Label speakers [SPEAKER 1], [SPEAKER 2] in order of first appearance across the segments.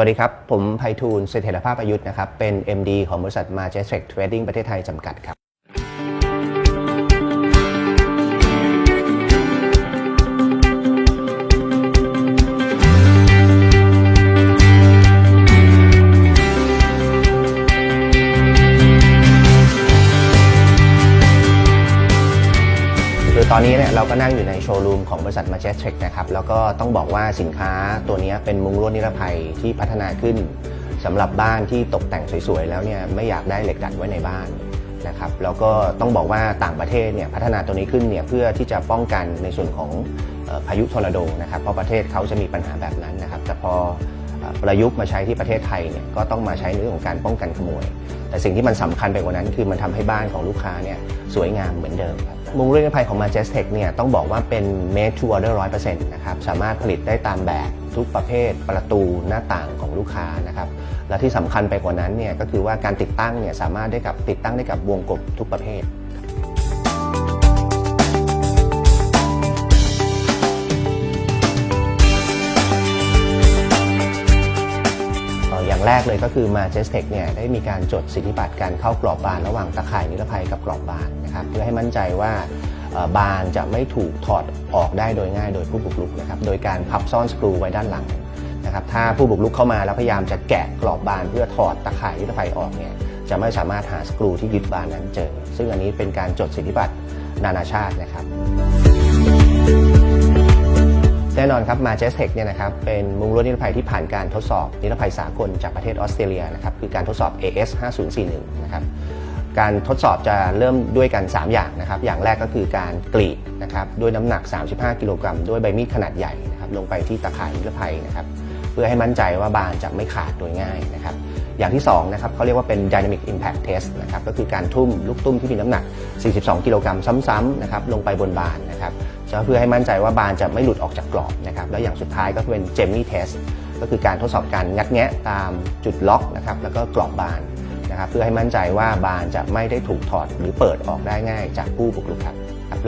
[SPEAKER 1] วัสดีครับ ผมไพฑูรย์ เสถียรภาพอายุทธ์นะครับ เป็น MD ของบริษัท Majestic Trading ประเทศไทยจำกัดครับ อนนี้เนี่ยเราก็นั่งอยู่ในโชว์รูมของบริษัท Majestic นะครับ แล้วก็ต้องบอกว่าสินค้าตัวนี้เป็นมุ้งลวดนิรภัยที่พัฒนาขึ้นสำหรับบ้านที่ตกแต่งสวยๆ แล้วเนี่ยไม่อยากได้เหล็กดัดไว้ในบ้านนะครับแล้วก็ต้องบอกว่าต่างประเทศเนี่ยพัฒนาตัวนี้ขึ้นเนี่ยเพื่อที่จะป้องกันในส่วนของพายุทอร์นาโดนะครับเพราะประเทศเขาจะมีปัญหาแบบนั้นนะครับแต่พอ ประยุกต์มาใช้ที่ประเทศไทยเนี่ยก็ต้องมาใช้ในเรื่องของการป้องกันขโมย แต่สิ่งที่มันสำคัญไปกว่านั้น คือมันทำให้บ้านของลูกค้าเนี่ยสวยงามเหมือนเดิมมุงเรื่องนิรภัยของ Majestic เนี่ยต้องบอกว่าเป็น made to order 100%นะครับสามารถผลิตได้ตามแบบทุกประเภทประตูหน้าต่างของลูกค้านะครับและที่สำคัญไปกว่านั้นเนี่ยก็คือว่าการติดตั้งเนี่ยสามารถได้กับติดตั้งได้กับวงกบทุกประเภท อย่างแรกเลยก็คือ Majestic เนี่ยได้มีการจดสิทธิบัตรการเข้ากรอบบานระหว่างตะข่ายนิรภัยกับกรอบบานนะครับเพื่อให้มั่นใจว่าบานจะไม่ถูกถอดออกได้โดยง่ายโดยผู้บุกรุกนะครับโดยการพับซ่อนสกรูไว้ด้านหลังนะครับถ้าผู้บุกรุกเข้ามาแล้วพยายามจะแกะกรอบบานเพื่อถอดตะข่ายนิรภัยออกเนี่ยจะไม่สามารถหาสกรูที่ยึดบานนั้นเจอ ซึ่งอันนี้เป็นการจดสิทธิบัตรนานาชาตินะครับ น่นอนครับ Majestic เนี่ยนะครับเป็นมุ้งลวดนิรภัยที่ผ่านการทดสอบนิรภัยสากลจากประเทศออสเตรเลียนะครับคือการทดสอบ AS 5041นะครับการทดสอบจะเริ่มด้วยกัน 3 อย่างนะครับอย่างแรกก็คือการกรีดนะครับด้วยน้ำหนัก 35 กิโลกรัมด้วยใบมีดขนาดใหญ่นะครับลงไปที่ตะข่ายนิรภัยนะครับเพื่อให้มั่นใจว่าบานจะไม่ขาดโดยง่ายนะครับอย่างที่2นะครับเขาเรียกว่าเป็น Dynamic Impact Test นะครับก็คือการทุ่มลูกตุ้มที่มีน้ำหนัก 42 กิโลกรัมซ้ำๆนะครับลงไปบนบานนะครับเพื่อให้มั่นใจว่าบานจะไม่หลุดออกจากกรอบนะครับแล้วอย่างสุดท้ายก็เป็นเจมมี่เทสก็คือการทดสอบการงัดแงะตามจุดล็อกนะครับแล้วก็กรอบบานนะครับเพื่อให้มั่นใจว่าบานจะไม่ได้ถูกถอดหรือเปิดออกได้ง่ายจากผู้บุกรุกครับ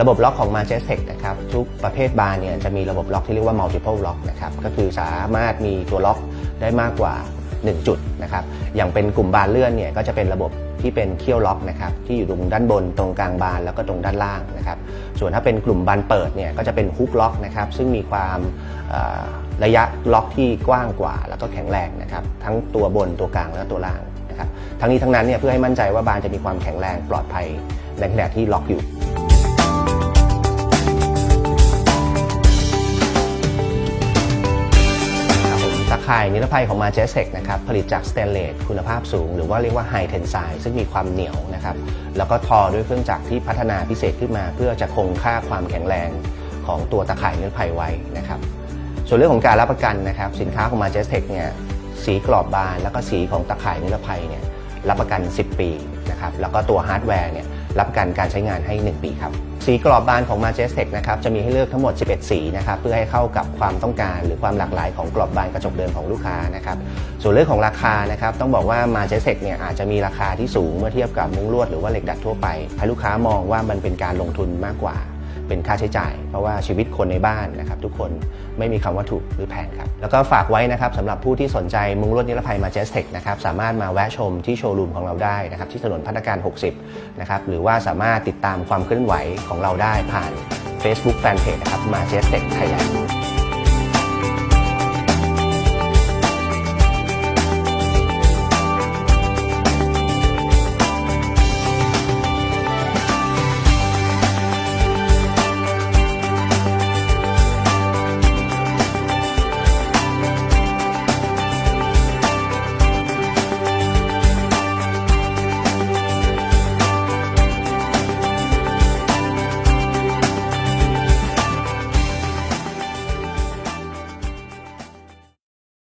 [SPEAKER 1] ระบบล็อกของ Majestic นะครับทุกประเภทบานเนี่ยจะมีระบบล็อกที่เรียกว่า multiple lock นะครับก็คือสามารถมีตัวล็อกได้มากกว่า 1 จุดนะครับอย่างเป็นกลุ่มบานเลื่อนเนี่ยก็จะเป็นระบบที่เป็นเคี่ยวล็อกนะครับที่อยู่ตรงด้านบนตรงกลางบานแล้วก็ตรงด้านล่างนะครับส่วนถ้าเป็นกลุ่มบานเปิดเนี่ยก็จะเป็นฮุกล็อกนะครับซึ่งมีความระยะล็อกที่กว้างกว่า แล้วก็แข็งแรงนะครับทั้งตัวบนตัวกลางและตัวล่างนะครับทั้งนี้ทั้งนั้นเนี่ยเพื่อให้มั่นใจว่าบานจะมีความแข็งแรงปลอดภัยในขณะที่ล็อกอยู่ ข่ายนิรภัยของ Majestic นะครับผลิตจากสเตนเลสคุณภาพสูง หรือว่าเรียกว่า High Tensile ซึ่งมีความเหนียวนะครับแล้วก็ทอด้วยเครื่องจักรที่พัฒนาพิเศษขึ้นมา เพื่อจะคงค่าความแข็งแรงของตัวตะข่ายนิรภัยไว้นะครับส่วนเรื่องของการรับประกันนะครับสินค้าของ Majestic เนี่ยสีกรอบบานแล้วก็สีของตะข่ายนิรภัยเนี่ยรับประกัน 10 ปีนะครับแล้วก็ตัวฮาร์ดแวร์เนี่ย รับการการใช้งานให้ 1 ปีครับสีกรอบบานของ m a j e s t e c นะครับจะมีให้เลือกทั้งหมด 11 สีนะครับเพื่อให้เข้ากับความต้องการ หรือความหลากหลายของกรอบบานกระจกเดิมของลูกค้านะครับส่วนเรื่องของราคานะครับต้องบอกว่า m a j e s t e c เนี่ยอาจจะมีราคาที่สูงเมื่อเทียบกับมุ้งลวดหรือว่าเหล็กดัดทั่วไปให้ลูกค้ามองว่ามันเป็นการลงทุนมากกว่า เป็นค่าใช้จ่าย เพราะว่าชีวิตคนในบ้านนะครับทุกคนไม่มีคำว่าถูกหรือแพงครับ แล้วก็ฝากไว้นะครับสำหรับผู้ที่สนใจมุ้งลวดนิรภัยมาเจสเทคนะครับสามารถมาแวะชมที่โชว์รูมของเราได้นะครับที่ถนนพัฒนาการ 60 นะครับหรือว่าสามารถติดตามความเคลื่อนไหวของเราได้ผ่าน Facebook Fanpage นะครับมาเจสเทคไทยแลนด์